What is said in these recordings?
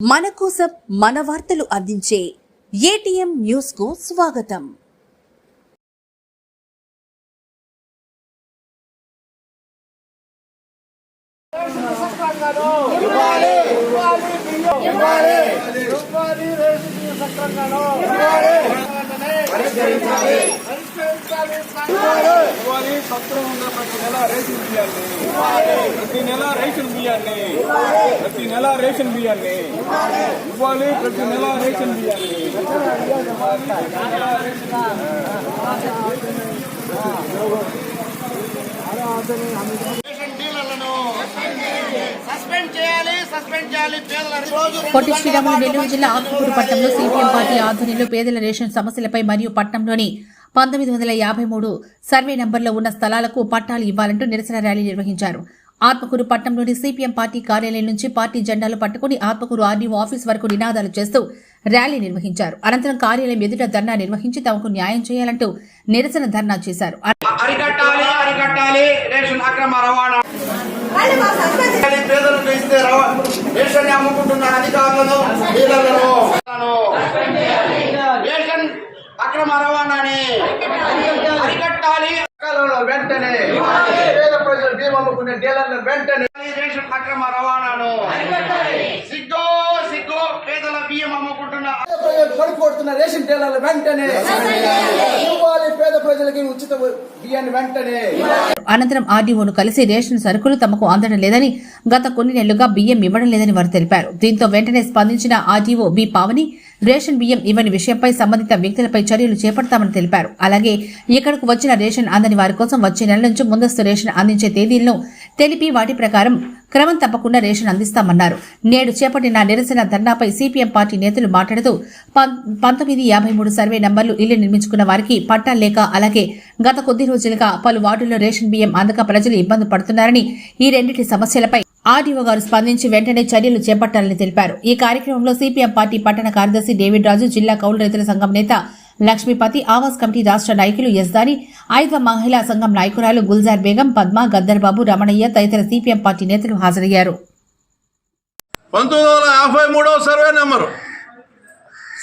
మన కోసం మన వార్తలు అందించే ఏటీఎం న్యూస్కు స్వాగతం ఇవ్వాలి ఇవ్వాలి సత్రం ఉన్న ప్రతి నెల రేషన్ బియ్యాన్ని. ప్రతి నెల రేషన్ బియ్యాన్ని. ప్రతి నెల రేషన్ బియ్యాన్ని. ఇవ్వాలి ప్రతి నెల రేషన్ బియ్యాన్ని. సస్పెండ్ చేయాలి సస్పెండ్ చేయాలి పొట్టి శ్రీరాములు నెల్లూరు జిల్లా ఆత్మకూరు పట్టణంలో సిపిఎం పార్టీ ఆధ్వర్యంలో పేదల రేషన్ సమస్యలపై మరియు పట్టణంలోని పంతొమ్మిది వందల యాభై మూడు సర్వే నంబర్లో ఉన్న స్థలాలకు పట్టాలు ఇవ్వాలంటూ నిరసన ర్యాలీ నిర్వహించారు. ఆత్మకూరు పట్టణంలోని సిపిఎం పార్టీ కార్యాలయం నుంచి పార్టీ జెండాలు పట్టుకుని ఆత్మకూరు ఆర్డీఓ ఆఫీస్ వరకు నినాదాలు చేస్తూ ర్యాలీ నిర్వహించారు. అనంతరం కార్యాలయం ఎదుట ధర్నా నిర్వహించి తమకు న్యాయం చేయాలంటూ నిరసన ధర్నా చేశారు. అరికట్టాలి అరికట్టాలి రేషన్ అక్రమ రవాణా పేదలకు ఇస్తే రవ- రేషన్ అమ్ముకుంటున్న అధికారులను డీలర్లను రేషన్ అక్రమ రవాణాని అరికట్టాలి అధికారులను వెంటనే భీమ అమ్ముకునే డీలర్లను వెంటనే రేషన్ అక్రమ రవాణాను. సిగ్గు సిగ్గు పేదల బియ్యం అమ్ముకుంటున్న కొనుక్కొడుతున్న రేషన్ డీలర్లు వెంటనే ప్రజలకి ఉచిత బియ్యాన్ని వెంటనే. అనంతరం ఆర్డీఓను కలిసి రేషన్ సరుకులు తమకు అందడం లేదని గత కొన్ని నెలలుగా బియ్యం ఇవ్వడం లేదని వారు తెలిపారు. దీంతో వెంటనే స్పందించిన ఆర్డీఓ బి పావని రేషన్ బియ్యం ఇవ్వని విషయంపై సంబంధిత వ్యక్తులపై చర్యలు చేపడతామని తెలిపారు. అలాగే ఇక్కడకు వచ్చిన రేషన్ అందని వారి కోసం వచ్చే నెల నుంచి ముందస్తు రేషన్ అందించే తేదీలను తెలిపి వాటి ప్రకారం క్రమం తప్పకుండా రేషన్ అందిస్తామన్నారు. నేడు చేపట్టిన నిరసన ధర్నాపై సిపిఎం పార్టీ నేతలు మాట్లాడుతూ పం- పంతొమ్మిది యాభై మూడు సర్వే నంబర్లు ఇల్లు నిర్మించుకున్న వారికి పట్టాలు లేక అలాగే గత కొద్ది రోజులుగా పలు వార్డుల్లో రేషన్ బియ్యం అందక ప్రజలు ఇబ్బంది పడుతున్నారని ఈ రెండింటి సమస్యలపై ఆర్డీఓ గారు స్పందించి వెంటనే చర్యలు చేపట్టాలని తెలిపారు. ఈ కార్యక్రమంలో సిపిఎం పార్టీ పట్టణ కార్యదర్శి డేవిడ్ రాజు జిల్లా కౌలు రైతుల సంఘం నేత లక్ష్మీపతి ఆవాస్ కమిటీ రాష్ట్ర నాయకులు యజ్దాని ఆయుధ మహిళా సంఘం నాయకురాలు గుల్జార్ బేగం పద్మ గద్దర్ బాబు రమణయ్య తదితర సిపిఎం పార్టీ నేతలు హాజరయ్యారు. పంతొమ్మిది వందల యాభై మూడవ సర్వే నెంబరు.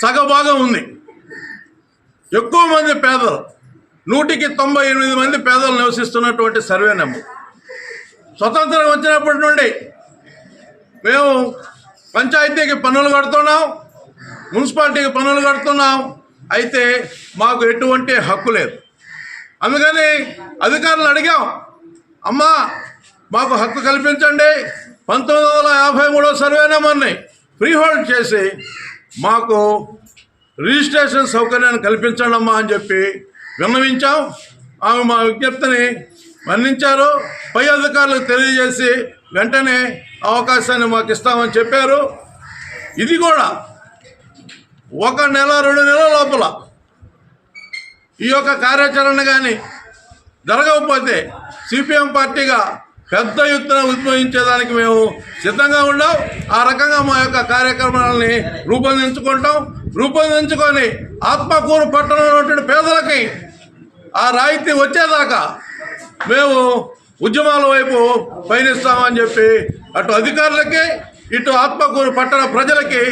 సగభాగం ఉంది. ఎక్కువ మంది పేదలు నూటికి తొంభై ఎనిమిది మంది పేదలు నివసిస్తున్నటువంటి సర్వే నెంబర్. స్వతంత్రం వచ్చినప్పటి నుండి మేము పంచాయతీకి పన్నులు కడుతున్నాం మున్సిపాలిటీకి పన్నులు కడుతున్నాం అయితే మాకు ఎటువంటి హక్కు లేదు. అందుకని అధికారులు అడిగాం అమ్మా మాకు హక్కు కల్పించండి. పంతొమ్మిది వందల యాభై మూడో సర్వే నెంబర్ని ఫ్రీహోల్డ్ చేసి మాకు రిజిస్ట్రేషన్ సౌకర్యాన్ని కల్పించండి అమ్మా అని చెప్పి విన్నవించాం. ఆమె మా విజ్ఞప్తిని మన్నించారు. పై అధికారులకు తెలియజేసి వెంటనే అవకాశాన్ని మాకు ఇస్తామని చెప్పారు. ఇది కూడా ఒక నెల రెండు నెలల లోపల ఈ యొక్క కార్యాచరణ కానీ జరగకపోతే సిపిఎం పార్టీగా పెద్ద ఎత్తున ఉద్భవించేదానికి మేము సిద్ధంగా ఉన్నాం ఆ రకంగా మా యొక్క కార్యక్రమాలని రూపొందించుకుంటాం. రూపొందించుకొని ఆత్మకూరు పట్టణంలో ఉన్నటువంటి పేదలకి ఆ రాయితీ వచ్చేదాకా మేము ఉద్యమాల వైపు పయనిస్తామని చెప్పి అటు అధికారులకి ఇటు ఆత్మకూరు పట్టణ ప్రజలకి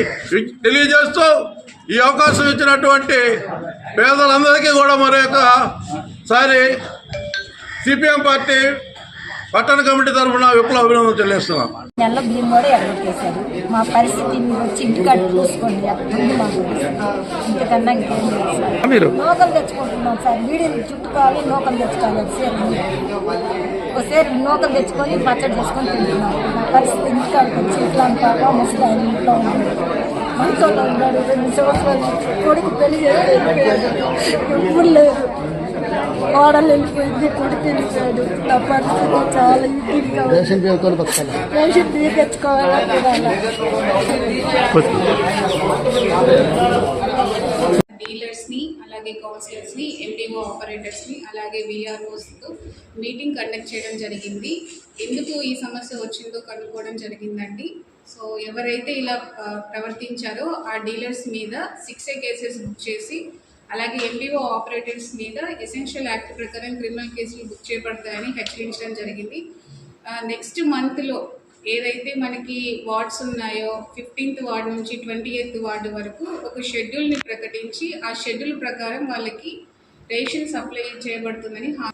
తెలియజేస్తూ ఈ అవకాశం ఇచ్చినటువంటి పేదలందరికీ కూడా మరొకసారి సిపిఎం పార్టీ పట్టణ కమిటీ తరఫున విప్లవ అభినందన చెల్లిస్తున్నాం కూడా ఎగరొట్టేశారు మా పరిస్థితి మీరు వచ్చి ఇంటికాడ చూసుకోండి. ఇంతకన్నా మీరు? తెచ్చుకుంటున్నాం సార్. వీడిని చుట్టుకోవాలి నూకలు తెచ్చుకోవాలి. ఒకసారి ఒకసారి నూకలు తెచ్చుకొని పచ్చడి చేసుకొని తింటున్నాం నా పరిస్థితి ఇంటికాడికి వచ్చి ఇట్లా పాప ముసలి ఇంట్లో మనతోలో ఉన్నాడు రెండు సంవత్సరాలు కొడుకు పెళ్ళి చేసి ఎప్పుడు లేదు కోడలు వెళ్ళిపోయింది కొడుకు వెళ్ళిపోయాడు నా పరిస్థితి చాలా ఇబ్బందిగా రేషన్ బియ్యం కొనుక్కొచ్చాను రేషన్ బియ్యం తెచ్చుకోవాలంటే అలాగే కౌన్సిలర్స్ని ఎండిఓ ఆపరేటర్స్ని అలాగే విఆర్ఓస్ మీటింగ్ కండక్ట్ చేయడం జరిగింది. ఎందుకు ఈ సమస్య వచ్చిందో కనుక్కోవడం జరిగిందండి. సో ఎవరైతే ఇలా ప్రవర్తించారో ఆ డీలర్స్ మీద సిక్స్ ఏ కేసెస్ బుక్ చేసి అలాగే ఎండిఓ ఆపరేటర్స్ మీద ఎసెన్షియల్ యాక్ట్ ప్రకారం క్రిమినల్ కేసులు బుక్ చేయబడతాయని హెచ్చరించడం జరిగింది. నెక్స్ట్ మంత్లో ఏదైతే మనకి వార్డ్స్ ఉన్నాయో ఫిఫ్టీన్త్ వార్డ్ నుంచి ట్వంటీ ఎయిత్ వార్డు వరకు ఒక షెడ్యూల్ని ప్రకటించి ఆ షెడ్యూల్ ప్రకారం వాళ్ళకి రేషన్ సప్లై చేయబడుతుందని హా-